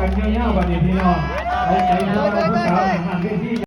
กันยาวๆวันนี้พี่น้อง